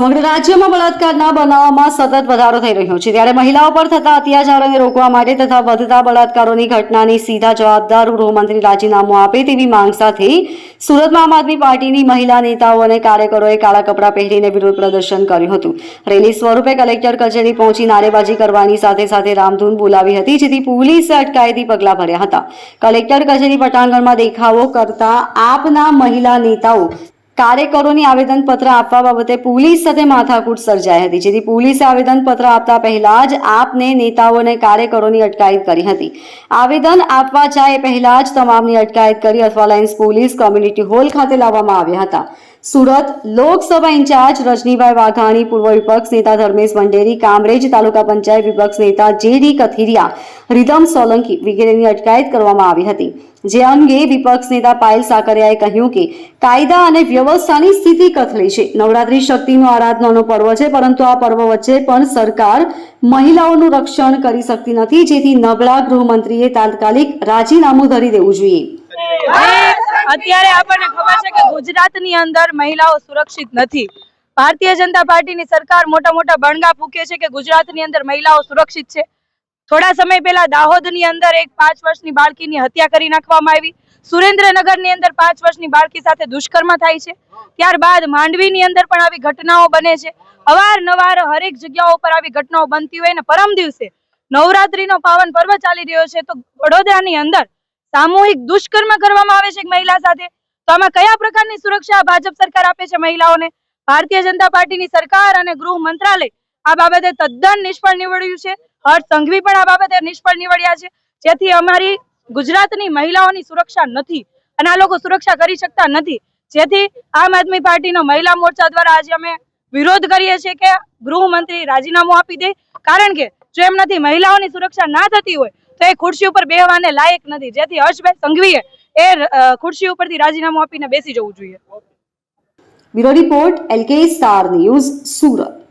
સમગ્ર રાજ્યમાં બળાત્કારના બનાવમાં સતત વધારો થઈ રહ્યો છે. ત્યારે મહિલાઓ પર થતા અત્યાચારોને રોકવા માટે તથા વધતા બળાત્કારોની ઘટનાની સીધા જવાબદાર ગૃહમંત્રી રાજીનામું આપે તેવી માંગ સાથે સુરતમાં આમ આદમી પાર્ટીની મહિલા નેતાઓ અને કાર્યકરોએ કાળા કપડાં પહેરીને વિરોધ પ્રદર્શન કર્યું હતું. રેલી સ્વરૂપે કલેક્ટર કચેરી પહોંચી નારેબાજી કરવાની સાથે સાથે રામધૂન બોલાવી હતી, જેથી પોલીસે અટકાયતી પગલાં ભર્યા હતા. કલેક્ટર કચેરી પટાંગણમાં દેખાવો કરતા આપના મહિલા નેતાઓ કાર્યકરોની આવેદનપત્ર આપવા બાબતે પોલીસ સાથે માથાકૂટ સર્જાઈ હતી, જેથી પોલીસે આવેદનપત્ર આપતા પહેલા જ આપને નેતાઓ અને કાર્યકરોની અટકાયત કરી હતી. આવેદન આપવા જાય પહેલા જ તમામની અટકાયત કરી અથવા લાઇન્સ પોલીસ કોમ્યુનિટી હોલ ખાતે લાવવામાં આવ્યા હતા. સુરત લોકસભા ઇન્ચાર્જ રજનીભાઈ વાઘાણી, પૂર્વ વિપક્ષ નેતા ધર્મેશ મંડેરી કામરેજ તાલુકા પંચાયત વિપક્ષ નેતા જે ડી કથિરિયા, રીધમ સોલંકી વગેરેની અટકાયત કરવામાં આવી હતી. જે અંગે વિપક્ષ નેતા પાયલ સાકરિયાએ કહ્યું કે, કાયદા અને વ્યવસ્થાની સ્થિતિ કથળી છે. નવરાત્રી શક્તિનો આરાધનાનો પર્વ છે, પરંતુ આ પર્વ વચ્ચે પણ સરકાર મહિલાઓનું રક્ષણ કરી શકતી નથી, જેથી નબળા ગૃહમંત્રીએ તાત્કાલિક રાજીનામું ધરી દેવું જોઈએ. અત્યારે આપણને ખબર છે કે ગુજરાતની અંદર મહિલાઓ સુરક્ષિત નથી. ભારતીય જનતા પાર્ટીની સરકાર મોટા મોટા બણગા ફૂકે છે કે ગુજરાતની અંદર મહિલાઓ સુરક્ષિત છે. થોડા સમય પહેલા દાહોદની અંદર એક પાંચ વર્ષની બાળકીની હત્યા કરી નાખવામાં આવી. સુરેન્દ્રનગરની અંદર પાંચ વર્ષની બાળકી સાથે દુષ્કર્મ થાય છે. ત્યારબાદ માંડવીની અંદર પણ આવી ઘટનાઓ બને છે. અવારનવાર હરેક જગ્યાઓ પર આવી ઘટનાઓ બનતી હોય ને પરમ દિવસે નવરાત્રીનો પાવન પર્વ ચાલી રહ્યો છે. તો વડોદરાની અંદર સામૂહિક દુષ્કર્મ કરવામાં આવે છે એક મહિલા સાથે. તો આમાં કયા પ્રકારની સુરક્ષા ભાજપ સરકાર આપે છે મહિલાઓને? ભારતીય જનતા પાર્ટીની સરકાર અને ગૃહ મંત્રાલય આ બાબતે તદ્દન નિષ્ફળ નીવડ્યું છે. હર્ષ સંઘવી પણ આ બાબતે નિષ્ફળ નીવડ્યા છે. જેથી અમારી ગુજરાતની મહિલાઓની સુરક્ષા નથી અને આ લોકો સુરક્ષા કરી શકતા નથી. જેથી આમ આદમી પાર્ટીનો મહિલા મોરચા દ્વારા આજે અમે વિરોધ કરીએ છીએ કે ગૃહમંત્રી રાજીનામું આપી દે. કારણ કે જો એમનાથી મહિલાઓની સુરક્ષા ના થતી હોય, તો એ ખુરશી ઉપર બેહવાને લાયક નથી. જેથી હર્ષભાઈ સંઘવીએ એ ખુરશી ઉપરથી રાજીનામું આપીને બેસી જવું જોઈએ. Bureau report, LK star news, Surat.